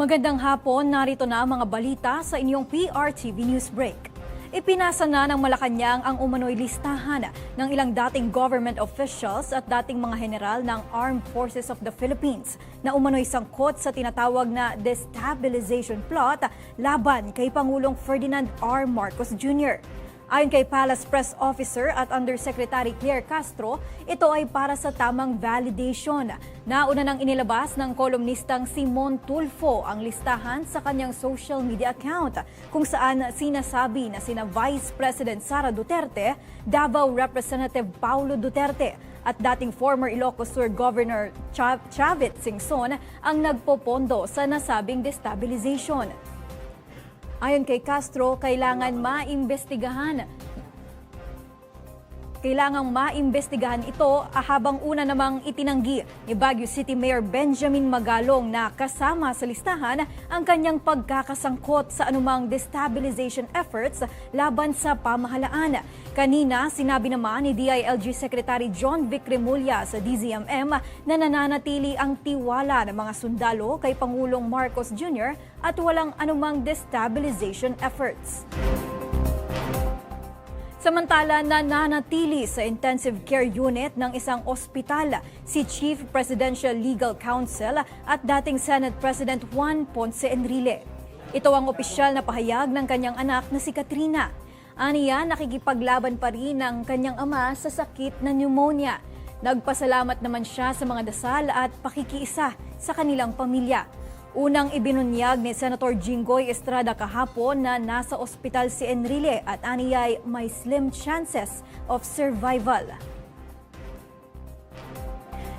Magandang hapon, narito na ang mga balita sa inyong PRTV News Break. Ipinasa na ng Malacanang ang umano'y listahan ng ilang dating government officials at dating mga general ng Armed Forces of the Philippines na umano'y sangkot sa tinatawag na destabilization plot laban kay Pangulong Ferdinand R. Marcos Jr. Ayon kay Palace Press Officer at Undersecretary Claire Castro, ito ay para sa tamang validation. Nauna nang inilabas ng kolumnistang Simon Tulfo ang listahan sa kanyang social media account kung saan sinasabi na sina Vice President Sara Duterte, Davao Representative Paulo Duterte at dating former Ilocos Sur Governor Chav- Chavit Singson ang nagpopondo sa nasabing destabilization. Ayon kay Castro, kailangan maimbestigahan kailangang maimbestigahan ito ah, habang una namang itinanggi ni Baguio City Mayor Benjamin Magalong na kasama sa listahan ang kanyang pagkakasangkot sa anumang destabilization efforts laban sa pamahalaan. Kanina, sinabi naman ni DILG Secretary John Vic Remulla sa DZMM na nananatili ang tiwala ng mga sundalo kay Pangulong Marcos Jr. at walang anumang destabilization efforts. Samantala, nananatili sa intensive care unit ng isang ospital si Chief Presidential Legal Counsel at dating Senate President Juan Ponce Enrile. Ito ang opisyal na pahayag ng kanyang anak na si Katrina. Aniya, nakikipaglaban pa rin ang kanyang ama sa sakit na pneumonia. Nagpasalamat naman siya sa mga dasal at pakikiisa sa kanilang pamilya. Unang ibinunyag ni Senator Jinggoy Estrada kahapon na nasa ospital si Enrile at aniyay may slim chances of survival.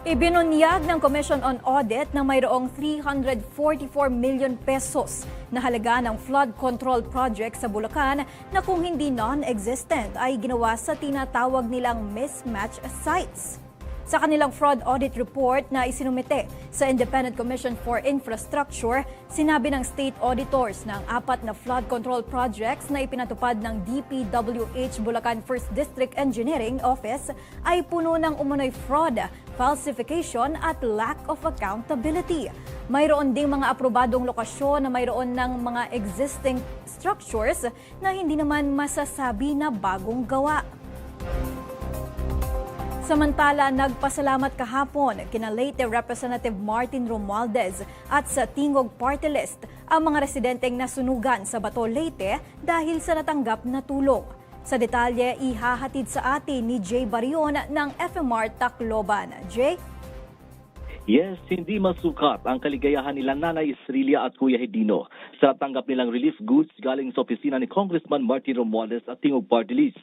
Ibinunyag ng Commission on Audit na mayroong 344 million pesos na halaga ng flood control project sa Bulacan na kung hindi non-existent ay ginawa sa tinatawag nilang mismatch sites. Sa kanilang fraud audit report na isinumite sa Independent Commission for Infrastructure, sinabi ng state auditors ng apat na flood control projects na ipinatupad ng DPWH Bulacan 1st District Engineering Office ay puno ng umunoy fraud, falsification at lack of accountability. Mayroon ding mga aprobadong lokasyon na mayroon ng mga existing structures na hindi naman masasabi na bagong gawa. Samantala, nagpasalamat kahapon kina Leyte Representative Martin Romualdez at sa Tingog Party List ang mga residenteng nasunugan sa Bato, Leyte dahil sa natanggap na tulong. Sa detalye, ihahatid sa atin ni Jay Barion ng FMR Tacloban. Jay? Yes, hindi masukat ang kaligayahan nila Nanay Isrilia at Kuya Hedino sa natanggap nilang relief goods galing sa opisina ni Congressman Martin Romualdez at Tingog Party List.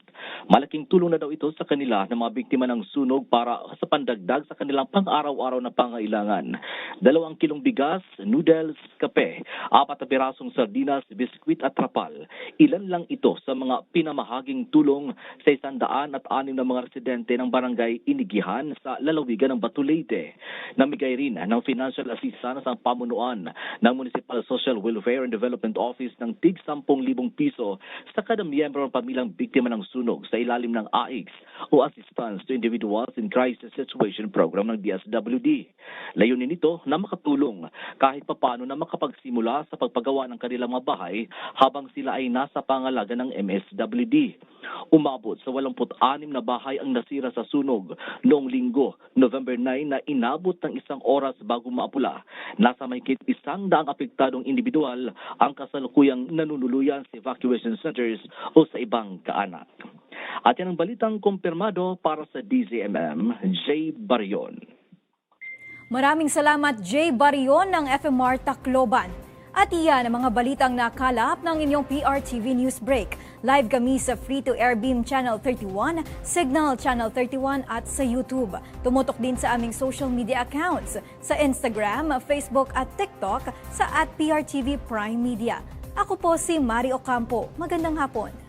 Malaking tulong na daw ito sa kanila ng mga biktima ng sunog para sa pandagdag sa kanilang pang-araw-araw na pangailangan. Dalawang kilong bigas, noodles, kape, apat na pirasong sardinas, biskwit at trapal. Ilan lang ito sa mga pinamahaging tulong sa isandaan at anim na mga residente ng barangay Inigihan sa lalawigan ng Batu Leyte. Namigay rin ng financial assistance ang pamunuan ng Municipal Social Welfare and Development Office ng tig 10,000 piso sa kada miyembro ng pamilyang biktima ng sunog sa ilalim ng AIX o Assistance to Individuals in Crisis Situation Program ng DSWD. Layunin nito na makatulong kahit papano na makapagsimula sa pagpagawa ng kanilang mga bahay habang sila ay nasa pangalaga ng MSWD. Umabot sa 86 na bahay ang nasira sa sunog noong linggo, November 9 na inabot ng isang oras bago maapula. Nasa mahigit isang daang apektadong individual ang kasalukuyang nanunuluyan sa evacuation centers o sa ibang kaanak. At yan ang balitang kumpirmado para sa DZMM, J. Barion. Maraming salamat Jay Barion ng FMR Tacloban. At iyan ang mga balitang nakalap ng inyong PRTV News Break. Live kami sa free-to-air beam channel 31, Signal channel 31 at sa YouTube. Tumutok din sa aming social media accounts sa Instagram, Facebook at TikTok sa at PRTV Prime Media. Ako po si Mario Ocampo. Magandang hapon.